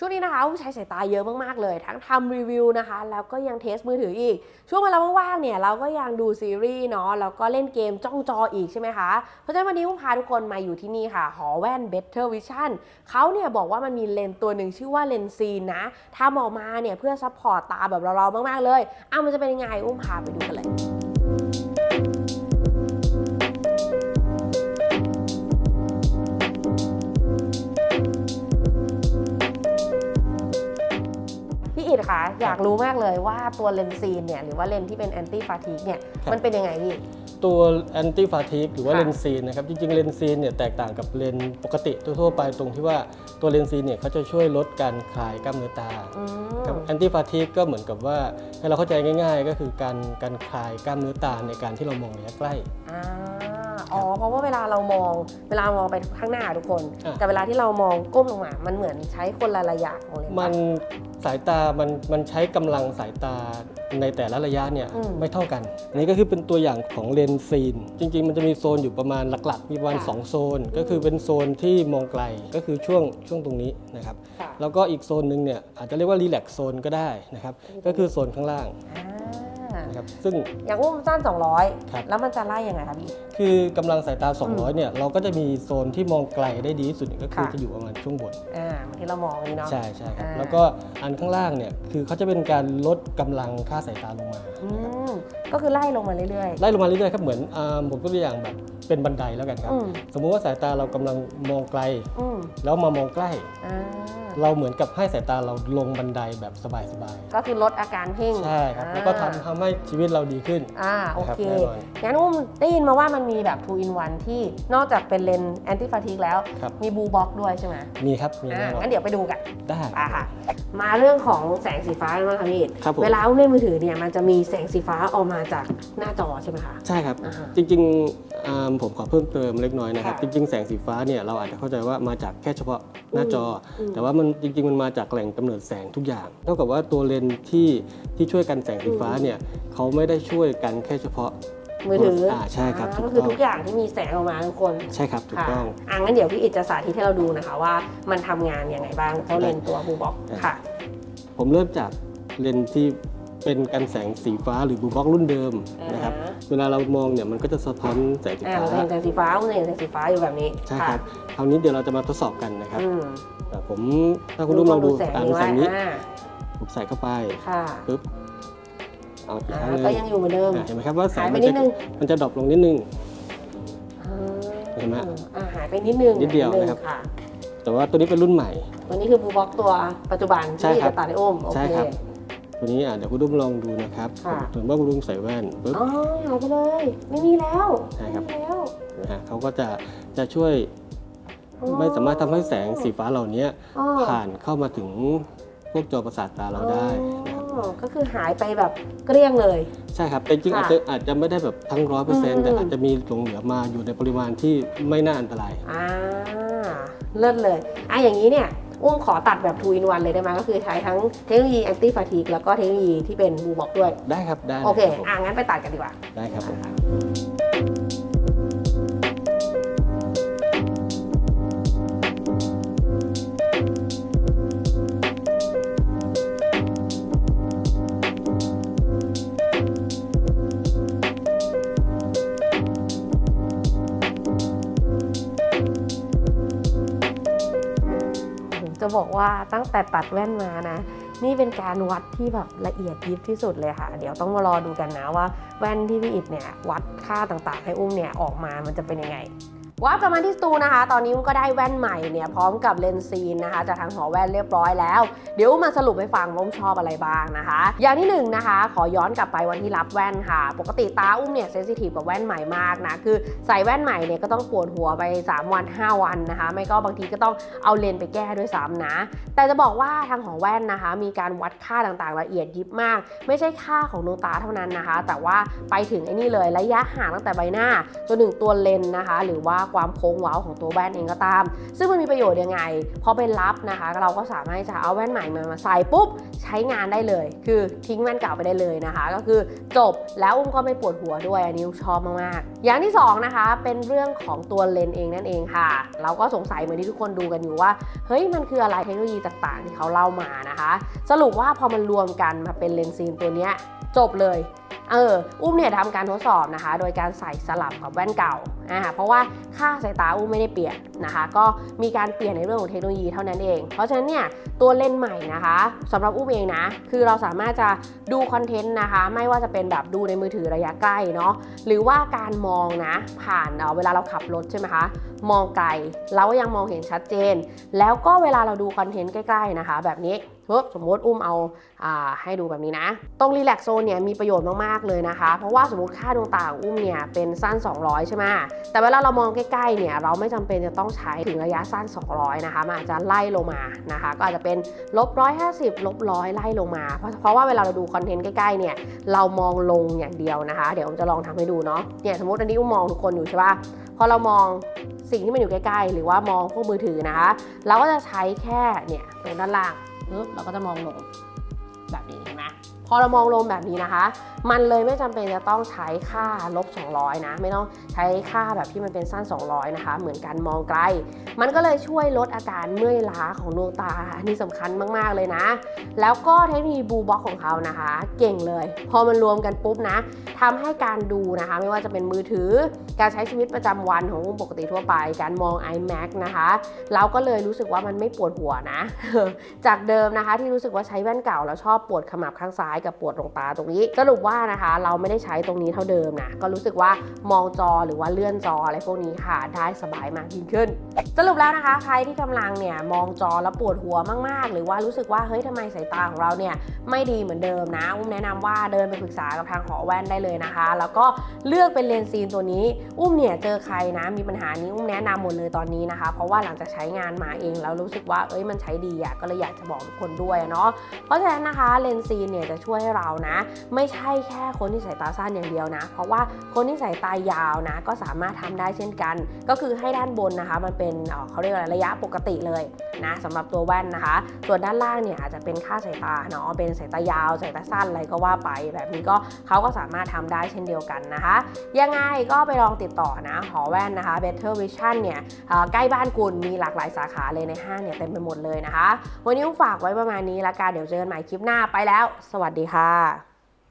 ช่วงนี้นะคะผู้ใช้สายตาเยอะมากๆเลย ทั้งทำรีวิวนะคะ แล้วก็ยังเทสมือถืออีก ช่วงเวลาว่างๆเนี่ย เราก็ยังดูซีรีส์เนาะแล้วก็เล่นเกมจ้องจออีกใช่ไหมคะ เพราะฉะนั้นวันนี้อุ้มพาทุกคนมาอยู่ที่นี่ค่ะ หอแว่น Better Vision เขาเนี่ยบอกว่ามันมีเลนส์ตัวหนึ่งชื่อว่าเลนซีนนะทำออกมาเนี่ยเพื่อซัพพอร์ตตาแบบเราๆมากๆเลยอะมันจะเป็นยังไงอุ้มพาไปดูกันเลย พี่อิดคะ อยากรู้มากเลยว่าตัวเลนซีนเนี่ยหรือว่าเลนส์ที่เป็นแอนตี้ฟาทีกเนี่ยครับ มันเป็นยังไงพี่ ตัวแอนตี้ฟาทิกหรือว่าค่ะเลนซีนนะครับจริงๆเลนซีนเนี่ยแตกต่างกับเลนส์ปกติทั่วๆไปตรงที่ว่าตัวเลนซีนเนี่ยเขาจะช่วยลดการคลายกล้ามเนื้อตาอืม ครับแอนตี้ฟาทิกก็เหมือนกับว่าให้เราเข้าใจง่าย ๆ ก็คือการการคลายกล้ามเนื้อตาในการที่เรามองระยะใกล้ อ่า อ๋อเพราะว่าเวลาเรามองเวลามองไปข้างหน้าทุกคน อะกับเวลาที่เรามองก้มลงมา มันเหมือนใช้คนละระยะของเลนส์มันสายตา มันมันใช้กำลังสายตาในแต่ละระยะเนี่ยอืมไม่เท่ากัน อันนี้ก็คือเป็นตัวอย่างของเลนส์ซีน จริง ๆ มันจะมีโซนอยู่ประมาณหลักๆ มีประมาณค่ะ สองโซน ก็คือเป็นโซนที่มองไกลก็คือช่วงช่วงตรงนี้นะครับ ค่ะแล้วก็อีกโซนหนึ่งเนี่ยอาจจะเรียกว่ารีแลกโซนก็ได้นะครับ ก็คือโซนข้างล่างอ่านะครับ ซึ่ง อย่างอุ้มสั้นครับ200แล้วมันจะไล่ยังไงคะพี่ คือกำลังสายตา 200 เนี่ย เราก็จะมีโซนที่มองไกลได้ดีที่สุดก็คือค่ะจะอยู่ประมาณช่วงบนอ่าเหมือนที่เรามองนี่เนาะใช่ใช่ครับอ่าแล้วก็อันข้างล่างเนี่ยคือเขาจะเป็นการลดกำลังค่าสายตาลงมาอืมก็คือไล่ลงมาเรื่อยไล่ลงมาเรื่อยๆครับเหมือนอ่าผมตัวอย่างแบบเป็นบันไดแล้วกันคๆรับอืมสมมุติว่าสายตาเรากำลังมองไกลอืมแล้วมามองใกล้อ่าเราเหมือนกับให้สายตาเราลงบันไดแบบสบายก็คือลดอาการเพ่งๆใช่ครับ แล้วก็ทำทำให้ชีวิตเราดีขึ้น อ่า โอนะครับเคแน่นอนงั้นอุ้มได้ยินมาว่ามันมีแบบ 2 in 1 ที่นอกจากเป็นเลนส์แอนตี้ฟาทีกแล้ว ครับ มีบูบ็อกด้วยใช่ไหมมีครับ มีอ่าแน่นอนงั้นเดี๋ยวไปดูกันได้ ไปค่ะ มาเรื่องของแสงสีฟ้าแล้วค่ะพี่ครับผม เวลาอุ้มเล่นมือถือเนี่ยมันจะมีแสงสีฟ้าออกมาจากหน้าจอใช่ไหมคะ ใช่ครับ อ่าฮะจริงๆอ่าผมขอเพิ่มเติมเล็กน้อยนะครับ ค่ะจริง ๆ แสงสีฟ้าเนี่ยเราอาจจะเข้าใจว่ามาจากแค่เฉพาะหน้าจออมแต่ว่ามันจริง ๆ มันมาจากแหล่งกำเนิดแสงทุกอย่าง เท่ากับว่าตัวเลนส์ที่ที่ช่วยกันแสงสีฟ้าเนี่ยเขาไม่ได้ช่วยกันแค่เฉพาะ มือถืออ่าใช่ครับอ่าถูกก็คือต้องทุกอย่างที่มีแสงออกมาทุกคนใช่ครับถูกค่ะต้อง อ่างั้นเดี๋ยวพี่อิจจะสาธิตให้เราดูนะคะว่ามันทำงานยังไงบ้างเจ้าเลนส์ตัวบูบ็อกได้ ค่ะ ผมเริ่มจากเลนส์ที่เป็นกันแสงสีฟ้าหรือบูบ็อกรุ่นเดิมนะครับอ่าเวลาเรามองเนี่ยมันก็จะสะท้อนแสงสีอ่าฟ้าเราจะเห็นแสงสีฟ้าอุ้มจะเห็นแสงสีฟ้าอยู่แบบนี้ใช่ครับคราวนี้เดี๋ยวเราจะมาทดสอบกันนะครับอืมอ่าผมถ้าคุณรุ่มลองดูแสงอ่านี้ดูแสไว้งนี้อ่าผมใส่เข้าไปค่ะ ปึ๊บ เอาอีกอ่าครั้งหนึงก็ยังอยู่เหมือนเดิม อ่าเห็นไหมครับว่าแสงหายไปมันนิจะดนึง มันจะดรอปลงนิดนึง อ่าเห็นไหมอ่าหายไปนิดนึงนิดเดียวงนะครับค่ะแต่ว่าตัวนี้เป็นรุ่นใหม่ ตัวนี้คือบูบ็อกตัวปัจจุบันใช่ที่ครับจะตัดในอุ้มโอใช่เค ครับ ตัวนี้อะเดี๋ยวคุณรุ่มลองดูนะครับค่ะ ถึงว่าคุณรุ่มใส่แว่นปึ๊บ อ๋อหายไปเลย ไม่มีแล้วใช่ครับ ไม่มีแล้วนะฮะเขาก็จะจะช่วยอ๋อไม่สามารถทำให้แสงสีฟ้าเหล่านี้อ๋อผ่านเข้ามาถึงพวกจอประสาทตาเราได้นะครับอ๋อ ก็คือหายไปแบบเกลี้ยงเลย ใช่ครับแต่จริงๆค่ะอาจจะอาจจะไม่ได้แบบทั้งร้อยเปอร์เซ็นอืมต์แต่อาจจะมีหลงเหลือมาอยู่ในปริมาณที่ไม่น่าอันตรายอ่าเลิศเลยอะอย่างนี้เนี่ยอุ้มขอตัดแบบ2 in 1เลยได้ไหมก็คือใช้ทั้งเทคโนโลยี anti fatigue แล้วก็เทคโนโลยีที่เป็นบูบ็อกด้วย ได้ครับ ได้ลยโอเค รับผมอะงั้นไปตัดกันดีกว่าได้ครับผมผม จะบอกว่าตั้งแต่ตัดแว่นมานะ นี่เป็นการวัดที่แบบละเอียดยิบที่สุดเลยค่ะ เดี๋ยวต้องมารอดูกันนะว่าแว่นที่พี่อิดเนี่ยวัดค่าต่างๆ ให้อุ้มเนี่ยออกมามันจะเป็นยังไง ว่ากลับมาที่สตูนะคะ ตอนนี้อุ้มก็ได้แว่นใหม่เนี่ยพร้อมกับเลนส์ซีนนะคะจากทางหอแว่นเรียบร้อยแล้ว เดี๋ยวมาสรุปให้ฟังว่าอุ้มชอบอะไรบ้างนะคะ อย่างที่หนึ่งนะคะ ขอย้อนกลับไปวันที่รับแว่นค่ะ ปกติตาอุ้มเนี่ยเซนซิทีฟกับแว่นใหม่มากนะ คือใส่แว่นใหม่เนี่ยก็ต้องปวดหัวไป 3 วัน 5 วันนะคะ ไม่ก็บางทีก็ต้องเอาเลนส์ไปแก้ด้วยซ้ำนะ แต่จะบอกว่าทางขอแว่นนะคะ มีการวัดค่าต่างๆ ละเอียดยิบมาก ไม่ใช่ค่าของดวงตาเท่านั้นนะคะ แต่ว่าไปถึงไอ้นี่เลยระยะห่างตั้งแต่ใบหน้าจนถึงตัวเลนส์นะคะ หรือว่าความโค้งเว้าของตัวแว่นเองก็ตาม ซึ่งมันมีประโยชน์ยังไงพอเป็นลับนะคะ เราก็สามารถจะเอาแว่นใหม่มามาใส่ปุ๊บใช้งานได้เลย คือทิ้งแว่นเก่าไปได้เลยนะคะ ก็คือจบแล้วอุ้มก็ไม่ปวดหัวด้วยอันนี้ชอบมากๆอย่างที่สองนะคะเป็นเรื่องของตัวเลนเองนั่นเองค่ะ เราก็สงสัยเหมือนที่ทุกคนดูกันอยู่ว่าเฮ้ยมันคืออะไรเทคโนโลยีต่างๆ ที่เขาเล่ามานะคะ สรุปว่าพอมันรวมกันมาเป็นเลนส์ซีนตัวเนี้ย จบเลยเอออุ้มเนี่ยทำการทดสอบนะคะ โดยการใส่สลับกับแว่นเก่าอ่าเพราะว่าค่าสายตาอุ้มไม่ได้เปลี่ยนนะคะ ก็มีการเปลี่ยนในเรื่องของเทคโนโลยีเท่านั้นเอง เพราะฉะนั้นเนี่ยตัวเลนส์ใหม่นะคะสำหรับอุ้มเองนะ คือเราสามารถจะดูคอนเทนต์นะคะ ไม่ว่าจะเป็นแบบดูในมือถือระยะใกล้เนาะหรือว่าการมองนะผ่านเออเวลาเราขับรถใช่ไหมคะมองไกลเราก็ยังมองเห็นชัดเจน แล้วก็เวลาเราดูคอนเทนต์ใกล้ๆนะคะ แบบนี้ ปึ๊บสมมติอุ้มเอาอาให้ดูแบบนี้นะ ตรงรีแลกโซนเนี่ยมีประโยชน์มากๆเลยนะคะ เพราะว่าสมมติค่าดวงตาองอุ้มเนี่ยเป็นสั้น 200 ใช่ไหมแต่เวลาเรามองใกล้ๆเนี่ยเราไม่จำเป็นจะต้องใช้ถึงระยะสั้น 200 นะคะมันอาจจะไล่ลงมานะคะ ก็อาจจะเป็นลบ150ลบร้อยไล่ลงมา เพราะเพราะว่าเวลาเราดูคอนเทนต์ใกล้ๆเนี่ยเรามองลงอย่างเดียวนะคะ เดี๋ยวอุ้มจะลองทำให้ดูเนาะเนี่ยสมมติอันนี้อุ้มมองทุกคนอยู่ใช่ปะพอเรามองสิ่งที่มันอยู่ใกล้ๆ หรือว่ามองพวกมือถือนะคะ เราก็จะใช้แค่เนี่ยตรงด้านล่าง ปุ๊บเราก็จะมองลงแบบนี้เห็นไหมพอเรามองลงแบบนี้นะคะมันเลยไม่จำเป็นจะต้องใช้ค่าลบ 200 นะ ไม่ต้องใช้ค่าแบบที่มันเป็นสั้น 200 นะคะ เหมือนกันมองไกล มันก็เลยช่วยลดอาการเมื่อยล้าของดวงตา อันนี้สำคัญมากๆเลยนะ แล้วก็เทคโนโลยีบูบ็อกของเขานะคะ เก่งเลย พอมันรวมกันปุ๊บนะทำให้การดูนะคะ ไม่ว่าจะเป็นมือถือ การใช้ชีวิตประจำวันของปกติทั่วไป การมอง iMac นะคะ เราก็เลยรู้สึกว่ามันไม่ปวดหัวนะ จากเดิมนะคะที่รู้สึกว่าใช้แว่นเก่าแล้วชอบปวดขมับข้างซ้ายกับปวดตรงตาตรงนี้สรุปว่านะคะเราไม่ได้ใช้ตรงนี้เท่าเดิมนะก็รู้สึกว่ามองจอหรือว่าเลื่อนจออะไรพวกนี้ค่ะ ได้สบายมากยิ่งขึ้น สรุปแล้วนะคะ ใครที่กำลังเนี่ยมองจอแล้วปวดหัวมาก ๆ หรือว่ารู้สึกว่าเฮ้ยทำไมสายตาของเราเนี่ยไม่ดีเหมือนเดิมนะอุ้มแนะนำว่าเดินไปปรึกษากับทางหอแว่นได้เลยนะคะ แล้วก็เลือกเป็นเลนส์ซีนตัวนี้ อุ้มเนี่ยเจอใครนะมีปัญหานี้อุ้มแนะนำหมดเลยตอนนี้นะคะ เพราะว่าหลังจากใช้งานมาเองแล้วรู้สึกว่าเอ้ยมันใช้ดีอะก็เลยอยากจะบอกทุกคนด้วยเนาะเพราะฉะนั้นนะคะเลนส์ซีนเนี่ยจะช่วยให้เรานะ ไม่ใช่แค่คนที่สายตาสั้นอย่างเดียวนะ เพราะว่าคนที่สายตายาวนะ ก็สามารถทำได้เช่นกัน ก็คือให้ด้านบนนะคะ มันเป็นเเขาเรียกว่าอะไรระยะปกติเลยนะสำหรับตัวแว่นนะคะ ส่วนด้านล่างเนี่ยอาจจะเป็นค่าสายตาเนาะเป็นสายตายาวสายตาสั้นอะไรก็ว่าไป แบบนี้ก็เขาก็สามารถทำได้เช่นเดียวกันนะคะ ยังไงก็ไปลองติดต่อนะหอแว่นนะคะ Better Vision เนี่ยใกล้บ้านคุณมีหลากหลายสาขาเลยในห้างเนี่ยเต็มไปหมดเลยนะคะ วันนี้ผมฝากไว้ประมาณนี้ละกันเดี๋ยวเจอกันใหม่คลิปหน้าไปแล้ว สวัสดีค่ะ